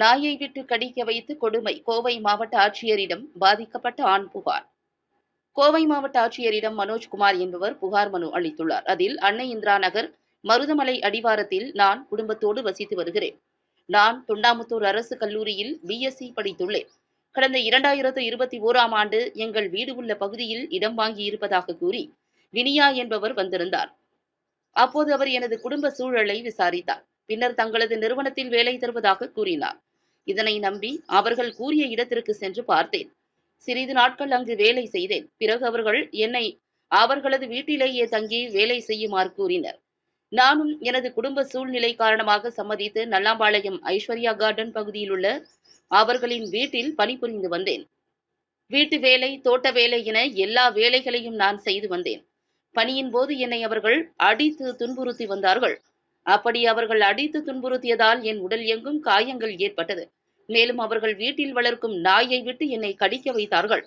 நாயை விட்டு கடிக்க வைத்து கொடுமை கோவை மாவட்ட ஆட்சியரிடம் பாதிக்கப்பட்ட ஆண் புகார். கோவை மாவட்ட ஆட்சியரிடம் மனோஜ்குமார் என்பவர் புகார் மனு அளித்துள்ளார். அதில் அன்னை இந்திரா நகர் மருதமலை அடிவாரத்தில் நான் குடும்பத்தோடு வசித்து வருகிறேன். நான் தொண்டாமுத்தூர் அரசு கல்லூரியில் பிஎஸ்சி படித்துள்ளேன். கடந்த இரண்டாயிரத்து இருபத்தி ஓராம் ஆண்டு எங்கள் வீடு உள்ள பகுதியில் இடம் வாங்கி இருப்பதாக கூறி வினியா என்பவர் வந்திருந்தார். அப்போது அவர் எனது குடும்ப சூழலை விசாரித்தார். பின்னர் தங்களது நிறுவனத்தில் வேலை தருவதாக கூறினார். இதனை நம்பி அவர்கள் கூறிய இடத்திற்கு சென்று பார்த்தேன். சிறிது நாட்கள் அங்கு வேலை செய்தேன். பிறகு அவர்கள் என்னை அவர்களது வீட்டிலேயே தங்கி வேலை செய்யுமாறு கூறினர். நானும் எனது குடும்ப சூழ்நிலை காரணமாக சம்மதித்து நல்லாம்பாளையம் ஐஸ்வர்யா கார்டன் பகுதியில் உள்ள அவர்களின் வீட்டில் பணிபுரிந்து வந்தேன். வீட்டு வேலை தோட்ட வேலை என எல்லா வேலைகளையும் நான் செய்து வந்தேன். பணியின் போது என்னை அவர்கள் அடித்து துன்புறுத்தி வந்தார்கள். அப்படி அவர்கள் அடித்து துன்புறுத்தியதால் என் உடல் எங்கும் காயங்கள் ஏற்பட்டது. மேலும் அவர்கள் வீட்டில் வளர்க்கும் நாயை விட்டு என்னை கடிக்க வைத்தார்கள்.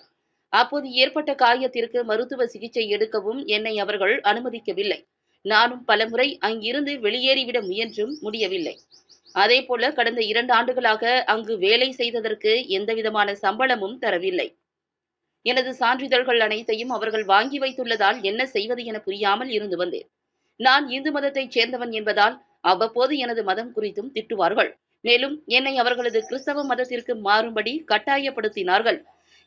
அப்போது ஏற்பட்ட காயத்திற்கு மருத்துவ சிகிச்சை எடுக்கவும் என்னை அவர்கள் அனுமதிக்கவில்லை. நானும் பலமுறை அங்கிருந்து வெளியேறிவிட முயன்றும் முடியவில்லை. அதே போல கடந்த இரண்டு ஆண்டுகளாக அங்கு வேலை செய்ததற்கு எந்தவிதமான சம்பளமும் தரவில்லை. எனது சான்றிதழ்கள் அனைத்தையும் அவர்கள் வாங்கி வைத்துள்ளதால் என்ன செய்வது என புரியாமல் இருந்து வந்தேன். நான் இந்து மதத்தைச் சேர்ந்தவன் என்பதால் அவ்வப்போது எனது மதம் குறித்தும் திட்டுவார்கள். மேலும் என்னை அவர்களது கிறிஸ்தவ மதத்திற்கு மாறும்படி கட்டாயப்படுத்தினார்கள்.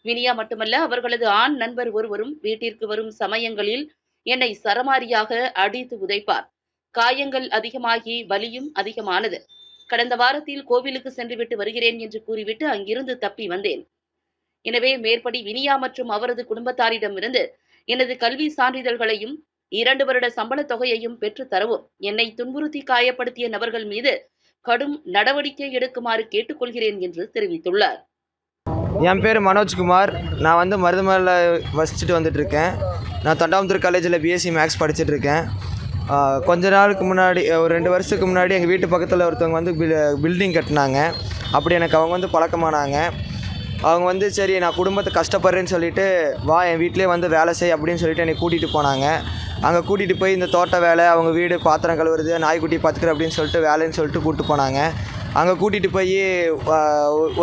வினியா மட்டுமல்ல அவர்களது ஆண் நண்பர் ஒருவரும் வீட்டிற்கு வரும் சமயங்களில் என்னை சரமாரியாக அடித்து உதைப்பார். காயங்கள் அதிகமாகி வலியும் அதிகமானது. கடந்த வாரத்தில் கோவிலுக்கு சென்றுவிட்டு வருகிறேன் என்று கூறிவிட்டு அங்கிருந்து தப்பி வந்தேன். எனவே மேற்படி வினியா மற்றும் அவரது குடும்பத்தாரிடமிருந்து எனது கல்வி சான்றிதழ்களையும் இரண்டு வருட சம்பள தொகையையும் பெற்று தரவும். என்னை துன்புறுத்தி காயப்படுத்திய நபர்கள் மீது கடும் நடவடிக்கை எடுக்குமாறு கேட்டுக்கொள்கிறேன் என்று தெரிவித்துள்ளார். என் பேர் மனோஜ்குமார் நான் வந்து மருதமலையில் வசிச்சுட்டு வந்துட்டுருக்கேன். நான் தொண்டாமுத்தூர் காலேஜில் பிஎஸ்சி மேக்ஸ் படிச்சுட்ருக்கேன் கொஞ்ச நாளுக்கு முன்னாடி ஒரு ரெண்டு வருஷத்துக்கு முன்னாடி எங்கள் வீட்டு பக்கத்தில் ஒருத்தவங்க வந்து பில் பில்டிங் கட்டினாங்க. அப்படி எனக்கு அவங்க வந்து பழக்கமானாங்க. அவங்க வந்து சரி நான் குடும்பத்தை கஷ்டப்படுறேன்னு சொல்லிட்டு வா என் வீட்டிலே வந்து வேலை செய் அப்படின்னு சொல்லிட்டு என்னை கூட்டிகிட்டு போனாங்க. அங்கே கூட்டிகிட்டு போய் இந்த தோட்ட வேலை அவங்க வீடு பாத்திரம் கழுவுறது நாய்க்குட்டி பார்த்துக்கிற அப்படின்னு சொல்லிட்டு வேலைன்னு சொல்லிட்டு கூப்பிட்டு போனாங்க. அங்கே கூட்டிகிட்டு போய்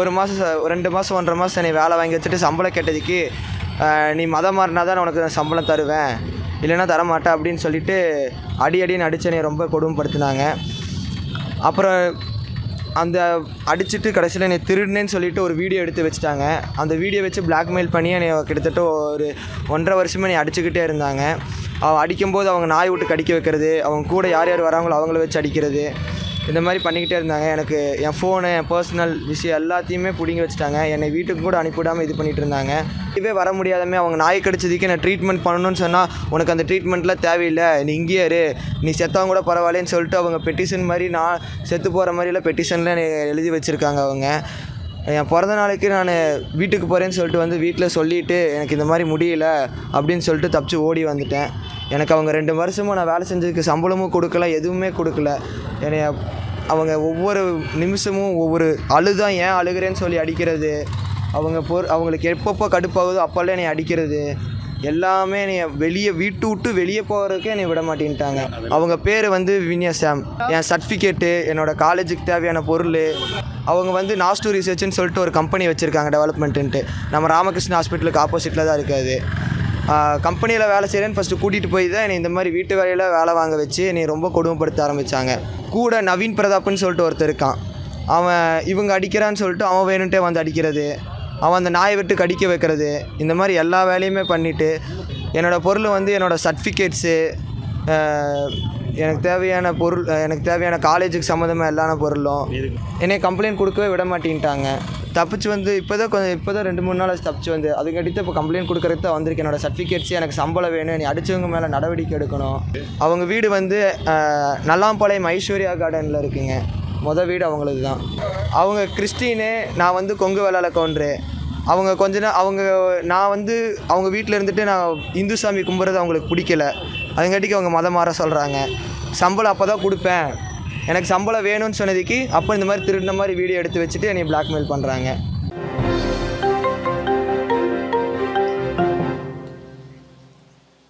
ஒரு மாதம் ரெண்டு மாதம் ஒன்றரை மாதம் நீ வேலை வாங்கி வச்சுட்டு சம்பளம் கேட்டதுக்கு நீ மதம் மாறினா தான் உனக்கு நான் சம்பளம் தருவேன். இல்லைன்னா தரமாட்டேன் அப்படின்னு சொல்லிட்டு அடி அடின்னு அடிச்சு ரொம்ப கொடுமைப்படுத்தினாங்க. அப்புறம் அந்த அடிச்சிட்டு கடைசியில் என்னை திருடுனேன்னு சொல்லிட்டு ஒரு வீடியோ எடுத்து வச்சுட்டாங்க. அந்த வீடியோ வச்சு பிளாக்மெயில் பண்ணி என்னை கிட்டத்தட்ட ஒரு ஒன்றரை வருஷமாக என்னை அடிச்சுக்கிட்டே இருந்தாங்க. அவன் அடிக்கும்போது அவங்க நாய் விட்டு கடிக்க வைக்கிறது அவங்க கூட யார் யார் வராங்களோ அவங்கள வச்சு அடிக்கிறது. இந்த மாதிரி பண்ணிக்கிட்டே இருந்தாங்க. எனக்கு என் ஃபோனு என் பர்சனல் விஷயம் எல்லாத்தையுமே பிடிங்கி வச்சுட்டாங்க. என்னை வீட்டுக்கு கூட அனுப்பிவிடாமல் இது பண்ணிட்டு இருந்தாங்க. இதுவே வர முடியாதமே அவங்க நாய் கடிச்சதுக்கு நான் ட்ரீட்மெண்ட் பண்ணணும்னு சொன்னால் உனக்கு அந்த ட்ரீட்மெண்ட்லாம் தேவையில்லை. நீ இங்கேயே இரு. நீ செத்தவங்க கூட பரவாயில்லன்னு சொல்லிட்டு அவங்க பெட்டிஷன் மாதிரி நான் செத்து போகிற மாதிரிலாம் பெட்டிஷனில் எழுதி வச்சுருக்காங்க அவங்க. என் பிறந்த நாளைக்கு நான் வீட்டுக்கு போகிறேன்னு சொல்லிட்டு வந்து வீட்டில் சொல்லிவிட்டு எனக்கு இந்த மாதிரி முடியல அப்படின்னு சொல்லிட்டு தப்பிச்சு ஓடி வந்துட்டேன். எனக்கு அவங்க ரெண்டு வருஷமும் நான் வேலை செஞ்சதுக்கு சம்பளமும் கொடுக்கல எதுவுமே கொடுக்கல. என்னைய அவங்க ஒவ்வொரு நிமிஷமும் ஒவ்வொரு அழுதான் ஏன் அழுகிறேன்னு சொல்லி அடிக்கிறது. அவங்க பொறு அவங்களுக்கு எப்பப்போ கடுப்பாகுதோ அப்போல்லாம் என்னை அடிக்கிறது. எல்லாமே என்னை வெளியே வீட்டு விட்டு வெளியே போகிறதுக்கே என்னை விட மாட்டேன்ட்டாங்க. அவங்க பேர் வந்து வினியா சாம். என் சர்டிஃபிகேட்டு என்னோட காலேஜுக்கு தேவையான பொருள் அவங்க வந்து நாஸ்டூ ரிசர்ச்னு சொல்லிட்டு ஒரு கம்பெனி வச்சுருக்காங்க டெவலப்மெண்ட்டுன்ட்டு நம்ம ராமகிருஷ்ண ஹாஸ்பிட்டலுக்கு ஆப்போசிட்டில் தான் இருக்காது கம்பெனியில் வேலை செய்கிறேன்னு ஃபஸ்ட்டு கூட்டிகிட்டு போய் தான் என்னை இந்த மாதிரி வீட்டு வேலையில் வேலை வாங்க வச்சு என்னை ரொம்ப கொடுமைப்படுத்த ஆரம்பித்தாங்க கூட நவீன் பிரதாப்னு சொல்லிட்டு ஒருத்தர் இருக்கான். அவன் இவங்க அடிக்கிறான்னு சொல்லிட்டு அவன் வேணுன்ட்டே வந்து அடிக்கிறது. அவன் அந்த நாயை விட்டு கடிக்க வைக்கிறது. இந்த மாதிரி எல்லா வேலையுமே பண்ணிவிட்டு என்னோடய பொருள் வந்து என்னோடய சர்டிஃபிகேட்ஸு எனக்கு தேவையான பொருள் எனக்கு தேவையான காலேஜுக்கு சம்மந்தமாக எல்லா பொருளும் என்னை கம்ப்ளைண்ட் கொடுக்கவே விட மாட்டேன்ட்டாங்க. தப்பிச்சு வந்து இப்போ தான் கொஞ்சம் இப்போ தான் ரெண்டு மூணு நாள் தப்பிச்சு வந்து. அதுக்கடித்து இப்போ கம்ப்ளைண்ட் கொடுக்குறது தான் வந்திருக்கு என்னோடய சர்டிஃபிகேட்ஸ் எனக்கு சம்பளம் வேணும். நீ அடித்தவங்க மேலே நடவடிக்கை எடுக்கணும். அவங்க வீடு வந்து நல்லாம்பாளையம் ஐஸ்வர்யா கார்டனில் இருக்குங்க. மொதல் வீடு அவங்களது தான் அவங்க கிறிஸ்டினு நான் வந்து கொங்கு வேளாள கவுண்டரு. அவங்க கொஞ்ச நாள் அவங்க நான் வந்து அவங்க வீட்டில் இருந்துட்டு நான் இந்து சாமி கும்பிட்றது அவங்களுக்கு பிடிக்கல. அதுங்காட்டிக்கு அவங்க மதம் மாற சொல்கிறாங்க சம்பளம் அப்போ தான் கொடுப்பேன். எனக்கு சம்பளம் வேணும்னு சொன்னதுக்கு அப்போ இந்த மாதிரி திருடின மாதிரி வீடியோ எடுத்து வச்சுட்டு என்னை பிளாக்மெயில் பண்ணுறாங்க